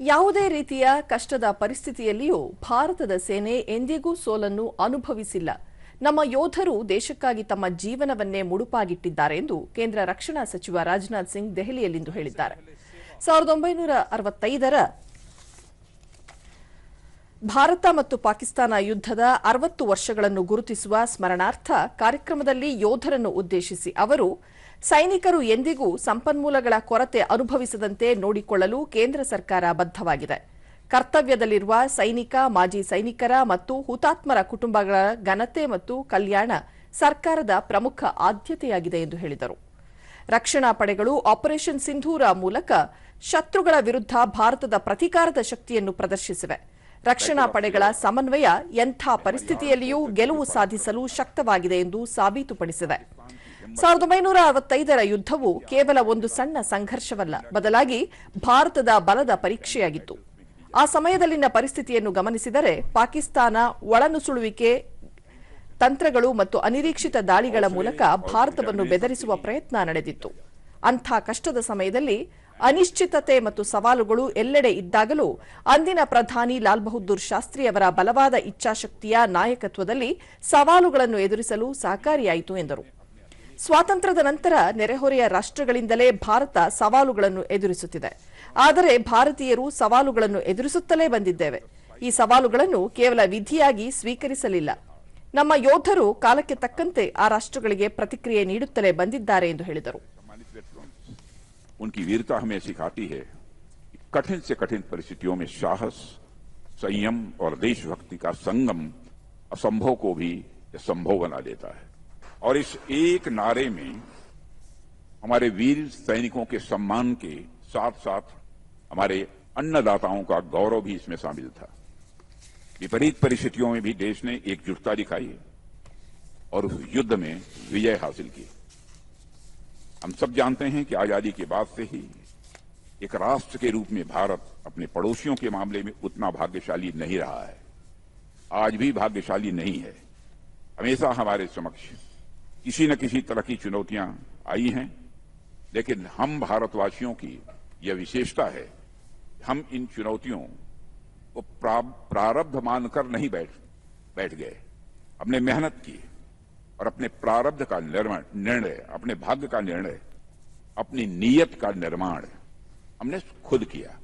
ಯಾವುದೇ ರೀತಿಯ ಕಷ್ಟದ ಪರಿಸ್ಥಿತಿಯಲ್ಲಿಯೂ ಭಾರತದ ಸೇನೆ ಎಂದಿಗೂ ಸೋಲನ್ನು ಅನುಭವಿಸಿಲ್ಲ. ನಮ್ಮ ಯೋಧರು ದೇಶಕ್ಕಾಗಿ ತಮ್ಮ ಜೀವನವನ್ನೇ ಮುಡುಪಾಗಿಟ್ಟಿದ್ದಾರೆ ಎಂದು ಕೇಂದ್ರ ರಕ್ಷಣಾ ಸಚಿವ ರಾಜನಾಥ್ ಸಿಂಗ್ ದೆಹಲಿಯಲ್ಲಿಂದು ಹೇಳಿದ್ದಾರೆ. ಸಾವಿರದ ಒಂಬೈನೂರ ಅರವತ್ತೈದರ ಭಾರತ ಮತ್ತು ಪಾಕಿಸ್ತಾನ ಯುದ್ಧದ ಅರವತ್ತು ವರ್ಷಗಳನ್ನು ಗುರುತಿಸುವ ಸ್ಮರಣಾರ್ಥ ಕಾರ್ಯಕ್ರಮದಲ್ಲಿ ಯೋಧರನ್ನು ಉದ್ದೇಶಿಸಿ ಅವರು ಸೈನಿಕರು ಎಂದಿಗೂ ಸಂಪನ್ಮೂಲಗಳ ಕೊರತೆ ಅನುಭವಿಸದಂತೆ ನೋಡಿಕೊಳ್ಳಲು ಕೇಂದ್ರ ಸರ್ಕಾರ ಬದ್ಧವಾಗಿದೆ. ಕರ್ತವ್ಯದಲ್ಲಿರುವ ಸೈನಿಕ, ಮಾಜಿ ಸೈನಿಕರ ಮತ್ತು ಹುತಾತ್ಮರ ಕುಟುಂಬಗಳ ಘನತೆ ಮತ್ತು ಕಲ್ಯಾಣ ಸರ್ಕಾರದ ಪ್ರಮುಖ ಆದ್ಯತೆಯಾಗಿದೆ ಎಂದು ಹೇಳಿದರು. ರಕ್ಷಣಾ ಪಡೆಗಳು ಆಪರೇಷನ್ ಸಿಂಧೂರ ಮೂಲಕ ಶತ್ರುಗಳ ವಿರುದ್ಧ ಭಾರತದ ಪ್ರತೀಕಾರದ ಶಕ್ತಿಯನ್ನು ಪ್ರದರ್ಶಿಸಿವೆ. ರಕ್ಷಣಾ ಪಡೆಗಳ ಸಮನ್ವಯ ಎಂಥ ಪರಿಸ್ಥಿತಿಯಲ್ಲಿಯೂ ಗೆಲುವು ಸಾಧಿಸಲು ಶಕ್ತವಾಗಿದೆ ಎಂದು ಸಾಬೀತುಪಡಿಸಿದೆ. ಸಾವಿರದ ಒಂಬೈನೂರ ಅರವತ್ತೈದರ ಯುದ್ಧವು ಕೇವಲ ಒಂದು ಸಣ್ಣ ಸಂಘರ್ಷವಲ್ಲ ಬದಲಾಗಿ ಭಾರತದ ಬಲದ ಪರೀಕ್ಷೆಯಾಗಿತ್ತು. ಆ ಸಮಯದಲ್ಲಿನ ಪರಿಸ್ಥಿತಿಯನ್ನು ಗಮನಿಸಿದರೆ ಪಾಕಿಸ್ತಾನ ಒಳನುಸುಳುವಿಕೆ ತಂತ್ರಗಳು ಮತ್ತು ಅನಿರೀಕ್ಷಿತ ದಾಳಿಗಳ ಮೂಲಕ ಭಾರತವನ್ನು ಬೆದರಿಸುವ ಪ್ರಯತ್ನ ನಡೆದಿತ್ತು. ಅಂಥ ಕಷ್ಟದ ಸಮಯದಲ್ಲಿ ಅನಿಶ್ಚಿತತೆ ಮತ್ತು ಸವಾಲುಗಳು ಎಲ್ಲೆಡೆ ಇದ್ದಾಗಲೂ ಅಂದಿನ ಪ್ರಧಾನಿ ಲಾಲ್ ಬಹದ್ದೂರ್ ಶಾಸ್ತ್ರಿ ಅವರ ಬಲವಾದ ಇಚ್ಛಾಶಕ್ತಿಯ ನಾಯಕತ್ವದಲ್ಲಿ ಸವಾಲುಗಳನ್ನು ಎದುರಿಸಲು ಸಹಕಾರಿಯಾಯಿತು ಎಂದರು. ಸ್ವಾತಂತ್ರ್ಯದ ನಂತರ ನೆರೆಹೊರೆಯ ರಾಷ್ಟ್ರಗಳಿಂದಲೇ ಭಾರತ ಸವಾಲುಗಳನ್ನು ಎದುರಿಸುತ್ತಿದೆ. ಆದರೆ ಭಾರತೀಯರು ಸವಾಲುಗಳನ್ನು ಎದುರಿಸುತ್ತಲೇ ಬಂದಿದ್ದೇವೆ. ಈ ಸವಾಲುಗಳನ್ನು ಕೇವಲ ವಿಧಿಯಾಗಿ ಸ್ವೀಕರಿಸಲಿಲ್ಲ. ನಮ್ಮ ಯೋಧರು ಕಾಲಕ್ಕೆ ತಕ್ಕಂತೆ ಆ ರಾಷ್ಟ್ರಗಳಿಗೆ ಪ್ರತಿಕ್ರಿಯೆ ನೀಡುತ್ತಲೇ ಬಂದಿದ್ದಾರೆ ಎಂದು ಹೇಳಿದರು. उनकी वीरता हमें सिखाती है। कठिन से कठिन परिस्थितियों में साहस, संयम और देशभक्ति का संगम असंभव को भी संभव बना देता है। और इस एक नारे में हमारे वीर सैनिकों के सम्मान के साथ साथ हमारे अन्नदाताओं का गौरव भी इसमें शामिल था। विपरीत परिस्थितियों में भी देश ने एकजुटता दिखाई और उस युद्ध में विजय हासिल की। हम सब जानते हैं कि आज़ादी के बाद से ही एक राष्ट्र के रूप में भारत अपने पड़ोसियों के मामले में उतना भाग्यशाली नहीं रहा है। आज भी भाग्यशाली नहीं है। हमेशा हमारे समक्ष किसी न किसी तरह की चुनौतियाँ आई हैं लेकिन हम भारतवासियों की यह विशेषता है हम इन चुनौतियों को प्रा, प्रारब्ध मानकर नहीं बैठ बैठ गए। हमने मेहनत की। और अपने प्रारब्ध का निर्णय, अपने भाग्य का निर्णय, अपनी नीयत का निर्माण हमने खुद किया।